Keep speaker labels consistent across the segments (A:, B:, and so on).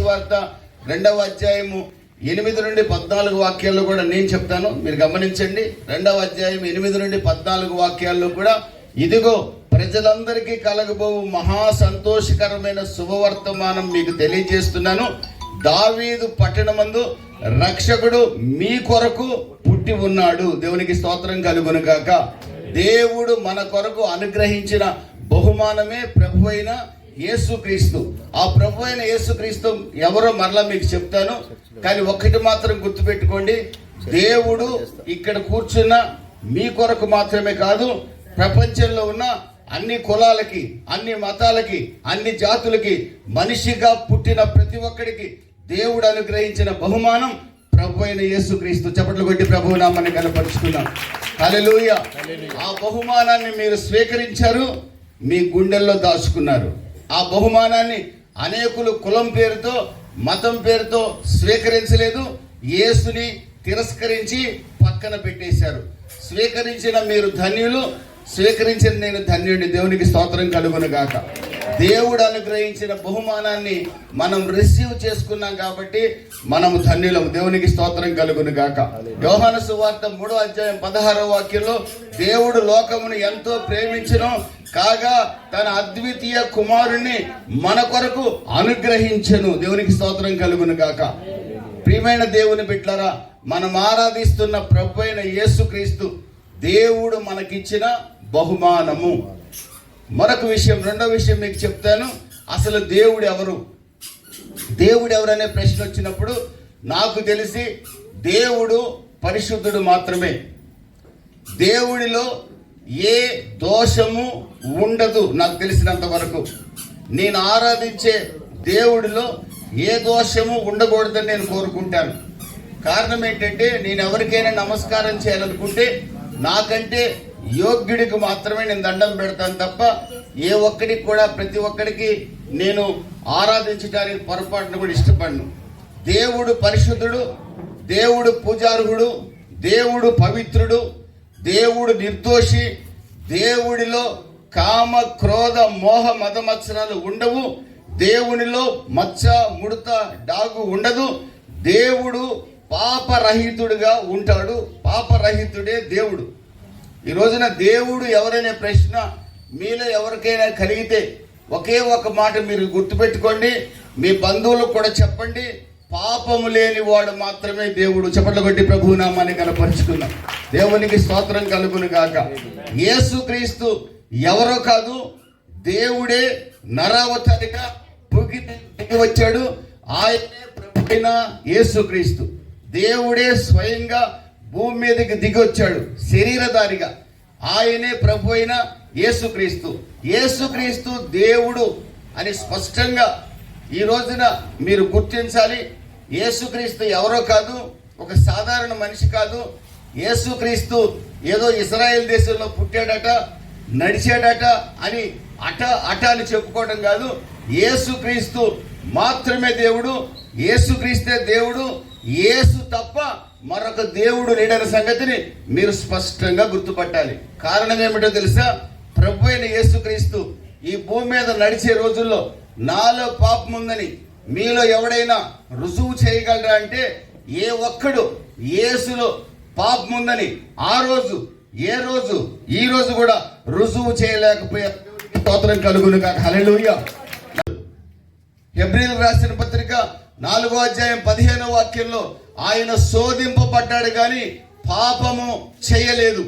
A: వార్త రెండవ అధ్యాయము ఎనిమిది నుండి పద్నాలుగు వాక్యాల్లో కూడా నేను చెప్తాను. మీరు గమనించండి రెండవ అధ్యాయం ఎనిమిది నుండి పద్నాలుగు వాక్యాల్లో కూడా ఇదిగో ప్రజలందరికీ కలగబో మహా సంతోషకరమైన శుభవర్తమానం మీకు తెలియజేస్తున్నాను. దావీదు పట్టణమందు రక్షకుడు మీ కొరకు పుట్టి ఉన్నాడు. దేవునికి స్తోత్రం కలుగును కాక దేవుడు మన కొరకు అనుగ్రహించిన బహుమానమే ప్రభు అయిన యేసుక్రీస్తు. ఆ ప్రభు అయిన యేసుక్రీస్తు ఎవరో మరలా మీకు చెప్తాను. కానీ ఒక్కటి మాత్రం గుర్తుపెట్టుకోండి. దేవుడు ఇక్కడ కూర్చున్న మీ కొరకు మాత్రమే కాదు ప్రపంచంలో ఉన్న అన్ని కులాలకి అన్ని మతాలకి అన్ని జాతులకి మనిషిగా పుట్టిన ప్రతి ఒక్కడికి దేవుడు అనుగ్రహించిన బహుమానం ప్రభు అయిన యేసుక్రీస్తు. చప్పట్లు కొట్టి ప్రభు నామాన్ని కనపరుచుకున్నాం. హల్లెలూయా. ఆ బహుమానాన్ని మీరు స్వీకరించారు మీ గుండెల్లో దాచుకున్నారు. ఆ బహుమానాన్ని అనేకులు కులం పేరుతో మతం పేరుతో స్వీకరించలేదు. యేసుని తిరస్కరించి పక్కన పెట్టేశారు. స్వీకరించిన మీరు ధన్యులు స్వీకరించిన నేను ధన్యుడిని. దేవునికి స్తోత్రం కలుగును గాక దేవుడు అనుగ్రహించిన బహుమానాన్ని మనం రిసీవ్ చేసుకున్నాం కాబట్టి మనం ధన్యులం. దేవునికి స్తోత్రం కలుగును గాక. యోహాను సువార్త మూడో అధ్యాయం పదహారో వాక్యంలో దేవుడు లోకమును ఎంతో ప్రేమించను కాగా తన అద్వితీయ కుమారుణ్ణి మన కొరకు అనుగ్రహించను. దేవునికి స్తోత్రం కలుగును గాక. ప్రియమైన దేవుని బిడ్డలారా మనం ఆరాధిస్తున్న ప్రభు అయిన యేసుక్రీస్తు దేవుడు మనకిచ్చిన బహుమానము. మరొక విషయం రెండో విషయం మీకు చెప్తాను. అసలు దేవుడు ఎవరు? దేవుడు ఎవరనే ప్రశ్న వచ్చినప్పుడు నాకు తెలిసి దేవుడు పరిశుద్ధుడు మాత్రమే. దేవుడిలో ఏ దోషము ఉండదు నాకు తెలిసినంత వరకు. నేను ఆరాధించే దేవుడిలో ఏ దోషము ఉండకూడదని నేను కోరుకుంటాను. కారణం ఏంటంటే నేను ఎవరికైనా నమస్కారం చేయాలనుకుంటే నాకంటే యోగ్యుడికి మాత్రమే నేను దండం పెడతాను తప్ప ఏ ఒక్కడికి కూడా ప్రతి ఒక్కడికి నేను ఆరాధించడానికి పొరపాటును కూడా ఇష్టపడను. దేవుడు పరిశుద్ధుడు దేవుడు పూజార్హుడు దేవుడు పవిత్రుడు దేవుడు నిర్దోషి దేవుడిలో కామ క్రోధ మోహ మదమత్సరాలు ఉండవు. దేవునిలో మచ్చ ముడత డాగు ఉండదు. దేవుడు పాపరహితుడుగా ఉంటాడు. పాపరహితుడే దేవుడు. ఈ రోజున దేవుడు ఎవరనే ప్రశ్న మీలో ఎవరికైనా కలిగితే ఒకే ఒక మాట మీరు గుర్తుపెట్టుకోండి. మీ బంధువులకు కూడా చెప్పండి. పాపము లేని వాడు మాత్రమే దేవుడు. చెప్పట్లు కొట్టి ప్రభు నామాన్ని దేవునికి స్తోత్రం కలుగును గాక. యేసుక్రీస్తు ఎవరో కాదు దేవుడే నరావతారిగా పుగి వచ్చాడు. ఆయనే ప్రభుత్వ అయిన యేసుక్రీస్తు దేవుడే స్వయంగా భూమి మీదకి దిగి వచ్చాడు శరీరధారిగా. ఆయనే ప్రభు అయిన యేసుక్రీస్తు. యేసుక్రీస్తు దేవుడు అని స్పష్టంగా ఈ రోజున మీరు గుర్తించాలి. యేసుక్రీస్తు ఎవరో కాదు ఒక సాధారణ మనిషి కాదు. యేసుక్రీస్తు ఏదో ఇజ్రాయెల్ దేశంలో పుట్టాడట నడిచాడట అని అట అట అని చెప్పుకోవడం కాదు. యేసుక్రీస్తు మాత్రమే దేవుడు యేసుక్రీస్తే దేవుడు యేసు తప్ప మరొక దేవుడు లేడని సంగతిని మీరు స్పష్టంగా గుర్తుపట్టాలి. కారణం ఏమిటో తెలుసా? ప్రభు అయిన యేసుక్రీస్తు ఈ భూమి మీద నడిచే రోజుల్లో నాలో పాపం ఉందని మీలో ఎవడైనా రుజువు చేయగలరా అంటే ఏ ఒక్కడు యేసులో పాపం ఉందని ఆ రోజు ఏ రోజు ఈ రోజు కూడా రుజువు చేయలేకపోయే స్తోత్రం కలుగును కాక హలెలుయ హెబ్రిల్ రాసిన పత్రిక నాలుగో అధ్యాయం పదిహేనో వాక్యంలో ఆయన శోధింపబడ్డాడు కానీ పాపము చేయలేదు.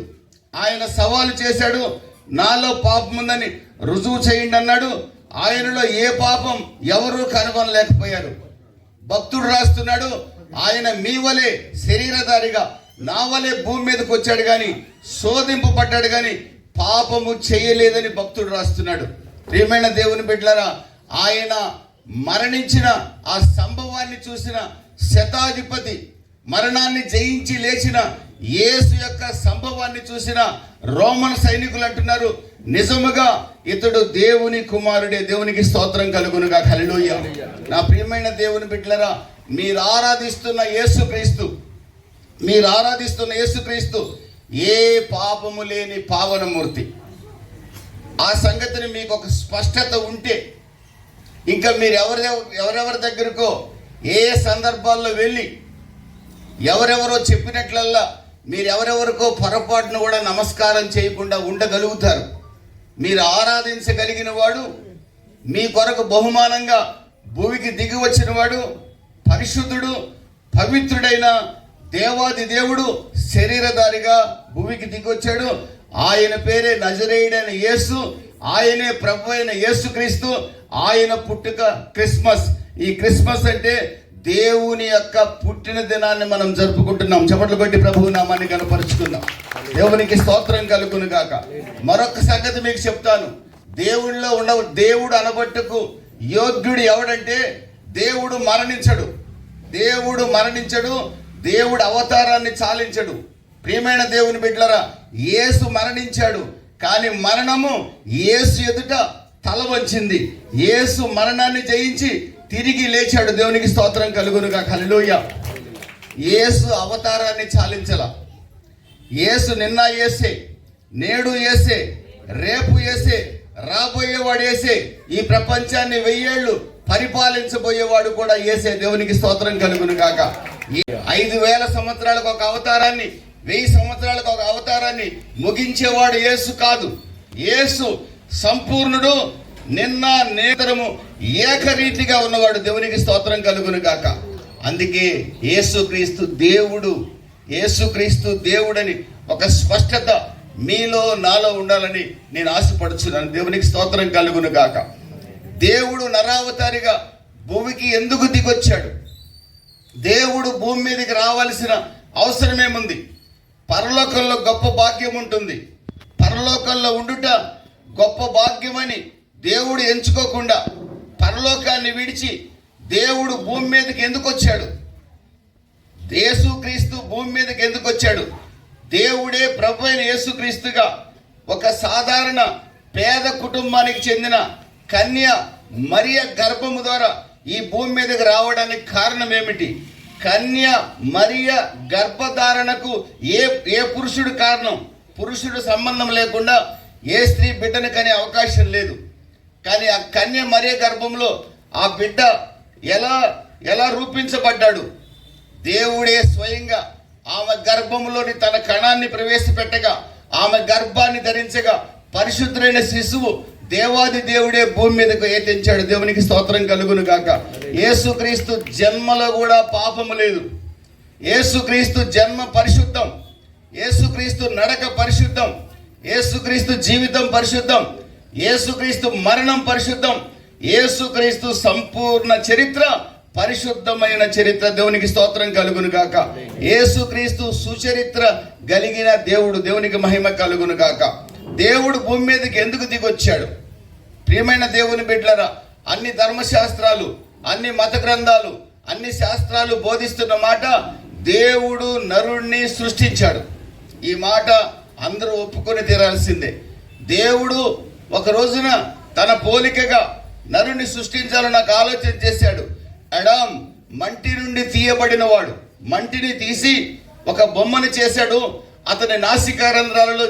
A: ఆయన సవాలు చేశాడు నాలో పాపం ఉందని రుజువు చేయండి అన్నాడు. ఆయనలో ఏ పాపం ఎవరూ కనుగొనలేకపోయారు. భక్తుడు రాస్తున్నాడు ఆయన మీ వలె శరీరధారిగా నా వలె భూమి మీదకి వచ్చాడు కానీ శోధింపబడ్డాడు కానీ పాపము చేయలేదని భక్తుడు రాస్తున్నాడు. ప్రియమైన దేవుని బిడ్డలారా ఆయన మరణించిన ఆ సంభవాన్ని చూసిన శతాధిపతి మరణాన్ని జయించి లేచిన యేసు యొక్క సంభవాన్ని చూసిన రోమన్ సైనికులు అంటున్నారు నిజముగా ఇతడు దేవుని కుమారుడే దేవునికి స్తోత్రం కలుగునుగా కలిలోయ నా ప్రియమైన దేవుని బిడ్డలరా మీరు ఆరాధిస్తున్న యేసుక్రీస్తు మీరు ఆరాధిస్తున్న యేసుక్రీస్తు ఏ పాపము లేని పావనమూర్తి. ఆ సంగతిని మీకు ఒక స్పష్టత ఉంటే ఇంకా మీరు ఎవరి ఎవరెవరి దగ్గరకో ఏ సందర్భాల్లో వెళ్ళి ఎవరెవరో చెప్పినట్లల్లా మీరు ఎవరెవరికో పొరపాటును కూడా నమస్కారం చేయకుండా ఉండగలుగుతారు. మీరు ఆరాధించగలిగిన వాడు మీ కొరకు బహుమానంగా భూమికి దిగి వచ్చిన వాడు పరిశుద్ధుడు పవిత్రుడైన దేవాది దేవుడు శరీరధారిగా భూమికి దిగొచ్చాడు ఆయన పేరే నజరేయుడైన యేసు. ఆయనే ప్రభు అయిన యేసుక్రీస్తు. ఆయన పుట్టుక క్రిస్మస్. ఈ క్రిస్మస్ అంటే దేవుని యొక్క పుట్టిన దినాన్ని మనం జరుపుకుంటున్నాం. చప్పట్లు కొట్టి ప్రభువు నామాన్ని కనపరుచుకుందాం. దేవునికి స్తోత్రం కలుగును గాక. మరొక సంగతి మీకు చెప్తాను. దేవుడిలో ఉన్న దేవుడు అనబట్టుకు యోగ్యుడు ఎవడంటే దేవుడు మరణించడు. దేవుడు మరణించడు దేవుడు అవతారాన్ని చాలించడు. ప్రియమైన దేవుని బిడ్డలరా యేసు మరణించాడు. కానీ మరణము యేసు ఎదుట తల వంచింది. యేసు మరణాన్ని జయించి తిరిగి లేచాడు దేవునికి స్తోత్రం కలుగునుగా. కలిలోయ యేసు అవతారాన్ని చాలించల. యేసు నిన్న ఏసే నేడు ఏసే రేపు ఏసే రాబోయేవాడు ఏసే ఈ ప్రపంచాన్ని వెయ్యేళ్ళు పరిపాలించబోయేవాడు కూడా ఏసే దేవునికి స్తోత్రం కలుగును కాక ఐదు వేల సంవత్సరాలకు ఒక అవతారాన్ని వెయ్యి సంవత్సరాలకు ఒక అవతారాన్ని ముగించేవాడు యేసు కాదు. యేసు సంపూర్ణుడు నిన్న నేతరము ఏకరీతిగా ఉన్నవాడు దేవునికి స్తోత్రం కలుగును గాక. అందుకే యేసుక్రీస్తు దేవుడు యేసుక్రీస్తు దేవుడని ఒక స్పష్టత మీలో నాలో ఉండాలని నేను ఆశపడుచున్నాను. దేవునికి స్తోత్రం కలుగును గాక. దేవుడు నరావతారిగా భూమికి ఎందుకు దిగొచ్చాడు? దేవుడు భూమి మీదకి రావాల్సిన అవసరమేముంది? పరలోకంలో గొప్ప భాగ్యం ఉంటుంది పరలోకంలో ఉండుట గొప్ప భాగ్యమని దేవుడు ఎంచుకోకుండా పరలోకాన్ని విడిచి దేవుడు భూమి మీదకి ఎందుకు వచ్చాడు? యేసుక్రీస్తు భూమి మీదకి ఎందుకు వచ్చాడు? దేవుడే ప్రభు అయిన యేసుక్రీస్తుగా ఒక సాధారణ పేద కుటుంబానికి చెందిన కన్య మరియ గర్భము ద్వారా ఈ భూమి మీదకి రావడానికి కారణం ఏమిటి? కన్య మరియ గర్భధారణకు ఏ ఏ పురుషుడు కారణం? పురుషుడు సంబంధం లేకుండా ఏ స్త్రీ బిడ్డను కనే అవకాశం లేదు. కానీ ఆ కన్య మరియ గర్భంలో ఆ బిడ్డ ఎలా ఎలా రూపించబడ్డాడు? దేవుడే స్వయంగా ఆమె గర్భంలోని తన కణాన్ని ప్రవేశపెట్టగా ఆమె గర్భాన్ని ధరించగా పరిశుద్ధులైన శిశువు దేవాది దేవుడే భూమి మీదకు ఏతించాడు దేవునికి స్తోత్రం కలుగును గాక. యేసుక్రీస్తు జన్మలో కూడా పాపము లేదు. యేసుక్రీస్తు జన్మ పరిశుద్ధం. యేసుక్రీస్తు నడక పరిశుద్ధం. యేసుక్రీస్తు జీవితం పరిశుద్ధం. యేసుక్రీస్తు మరణం పరిశుద్ధం. యేసుక్రీస్తు సంపూర్ణ చరిత్ర పరిశుద్ధమైన చరిత్ర. దేవునికి స్తోత్రం కలుగును గాక. యేసుక్రీస్తు సుచరిత్ర కలిగిన దేవుడు దేవునికి మహిమ కలుగును గాక. దేవుడు భూమి మీదకి ఎందుకు దిగొచ్చాడు? ప్రియమైన దేవుని బిడ్డలరా అన్ని ధర్మశాస్త్రాలు అన్ని మత గ్రంథాలు అన్ని శాస్త్రాలు బోధిస్తున్న మాట దేవుడు నరుణ్ణి సృష్టించాడు. ఈ మాట అందరూ ఒప్పుకొని తీరాల్సిందే. దేవుడు ఒక రోజున తన పోలికగా నరుణ్ణి సృష్టించాలని నాకు ఆలోచన చేశాడు. అడామ్ మంటి నుండి తీయబడిన వాడు మంటిని తీసి ఒక బొమ్మను చేశాడు. అతని నాసికారంధ్రాలలో